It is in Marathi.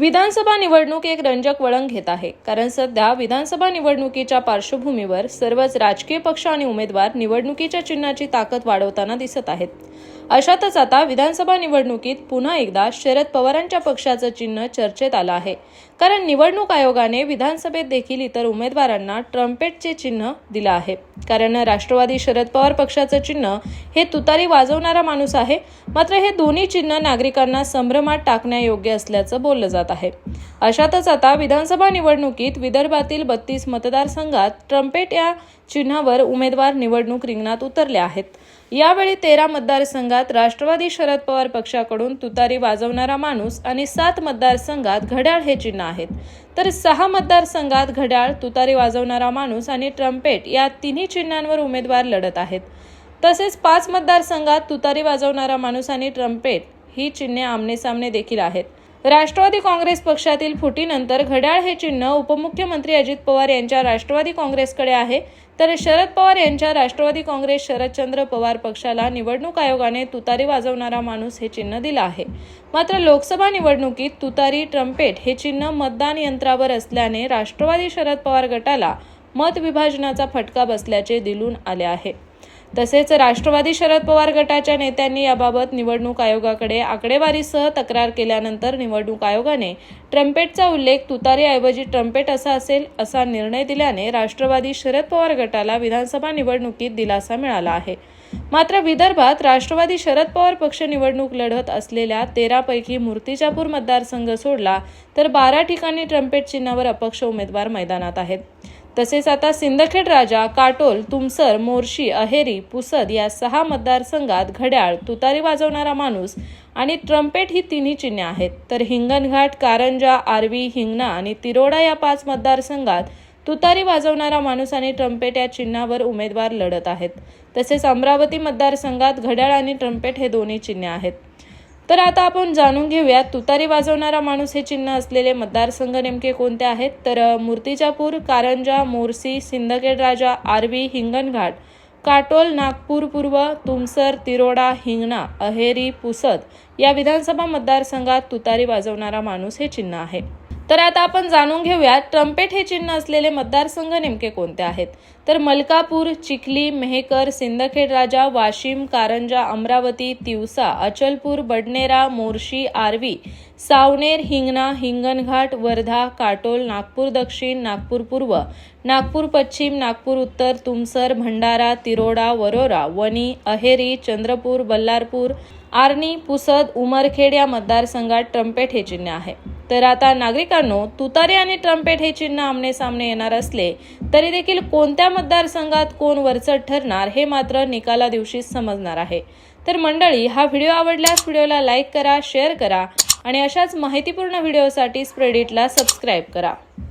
विधानसभा निवडणूक एक रंजक वळण घेत आहे. कारण सध्या विधानसभा निवडणुकीच्या पार्श्वभूमीवर सर्वच राजकीय पक्ष आणि उमेदवार निवडणुकीच्या चिन्हाची ताकद वाढवताना दिसत आहेत. अशातच आता विधानसभा निवडणुकीत पुन्हा एकदा शरद पवारांच्या पक्षाचं चिन्ह चर्चेत आलं आहे. कारण निवडणूक आयोगाने विधानसभेत देखील इतर उमेदवारांना ट्रम्पेटचे चिन्ह दिलं आहे. कारण राष्ट्रवादी शरद पवार पक्षाचं चिन्ह हे तुतारी वाजवणारा माणूस आहे. मात्र हे दोन्ही चिन्ह नागरिकांना संभ्रमात टाकण्यायोग्य असल्याचं बोललं जात आहे. अशातच आता विधानसभा निवडणुकीत विदर्भातील बत्तीस मतदारसंघात ट्रम्पेट या चिन्हावर उमेदवार निवडणूक रिंगणात उतरले आहेत. यावेळी तेरा मतदारसंघात राष्ट्रवादी शरद पवार पक्षाकडून तुतारी वाजवणारा माणूस आणि सात मतदारसंघात घड्याळ हे चिन्ह आहेत. तर सहा मतदारसंघात घड्याळ तुतारी वाजवणारा माणूस आणि ट्रम्पेट या तिन्ही चिन्हांवर उमेदवार लढत आहेत. तसेच पाच मतदारसंघात तुतारी वाजवणारा माणूस आणि ट्रम्पेट ही चिन्हे आमनेसामने देखील आहेत. राष्ट्रवादी काँग्रेस पक्षातील फुटीनंतर घड्याळ हे चिन्ह उपमुख्यमंत्री अजित पवार यांच्या राष्ट्रवादी काँग्रेसकडे आहे. तर शरद पवार यांच्या राष्ट्रवादी काँग्रेस शरदचंद्र पवार पक्षाला निवडणूक आयोगाने तुतारी वाजवणारा माणूस हे चिन्ह दिलं आहे. मात्र लोकसभा निवडणुकीत तुतारी ट्रम्पेट हे चिन्ह मतदान यंत्रावर असल्याने राष्ट्रवादी शरद पवार गटाला मत विभाजनाचा फटका बसल्याचे दिलून आले आहे. तसेच राष्ट्रवादी शरद पवार गटाच्या नेत्यांनी याबाबत निवडणूक आयोगाकडे आकडेवारीसह तक्रार केल्यानंतर निवडणूक आयोगाने ट्रम्पेटचा उल्लेख तुतारीऐवजी ट्रम्पेट असा असेल असा निर्णय दिल्याने राष्ट्रवादी शरद पवार गटाला विधानसभा निवडणुकीत दिलासा मिळाला आहे. मात्र विदर्भात राष्ट्रवादी शरद पवार पक्ष निवडणूक लढत असलेल्या तेरापैकी मूर्तिजापूर मतदारसंघ सोडला तर बारा ठिकाणी ट्रम्पेट चिन्हावर अपक्ष उमेदवार मैदानात आहेत. तसेच आता सिंदखेड राजा काटोल तुमसर मोर्शी अहेरी पुसद या सहा मतदारसंघात घड्याळ तुतारी वाजवणारा माणूस आणि ट्रम्पेट ही तिन्ही चिन्हे आहेत. तर हिंगणघाट कारंजा आर्वी हिंगणा आणि तिरोडा या पाच मतदारसंघात तुतारी वाजवणारा माणूस आणि ट्रम्पेट या चिन्हावर उमेदवार लढत आहेत. तसेच अमरावती मतदारसंघात घड्याळ आणि ट्रम्पेट हे दोन्ही चिन्हे आहेत. तर आता आपण जाणून घेऊयात तुतारी वाजवणारा माणूस हे चिन्ह असलेले मतदारसंघ नेमके कोणते आहेत? तर मूर्तिजापूर कारंजा मोर्सी सिंदखेड राजा आर्वी हिंगणघाट काटोल नागपूर पूर्व तुमसर तिरोडा हिंगणा अहेरी पुसद या विधानसभा मतदारसंघात तुतारी वाजवणारा माणूस हे चिन्ह आहे. तर आता आपण जाणून घेऊयात ट्रम्पेट हे चिन्ह असलेले मतदारसंघ नेमके कोणते आहेत? तर मलकापूर चिखली मेहकर सिंदखेड राजा वाशिम कारंजा अमरावती तिवसा अचलपूर बडनेरा मोर्शी आर्वी सावनेर हिंगणा हिंगणघाट वर्धा काटोल नागपूर दक्षिण नागपूर पूर्व नागपूर पश्चिम नागपूर उत्तर तुमसर भंडारा तिरोडा वरोरा वणी अहेरी चंद्रपूर बल्लारपूर आर्णी पुसद उमरखेड या मतदारसंघात ट्रम्पेट हे चिन्ह आहे. तर आता नागरिकांनो तुतारी आणि ट्रम्पेट हे चिन्ह आमने सामने येणार असले तरी देखील कोणत्या मतदारसंघात कोण वरचढ ठरणार हे मात्र निकाला दिवशीच समजणार आहे. तर मंडळी हा व्हिडिओ आवडल्यास व्हिडिओला लाईक करा शेअर करा आणि अशाच माहितीपूर्ण व्हिडिओसाठी स्प्रेडिटला सबस्क्राईब करा.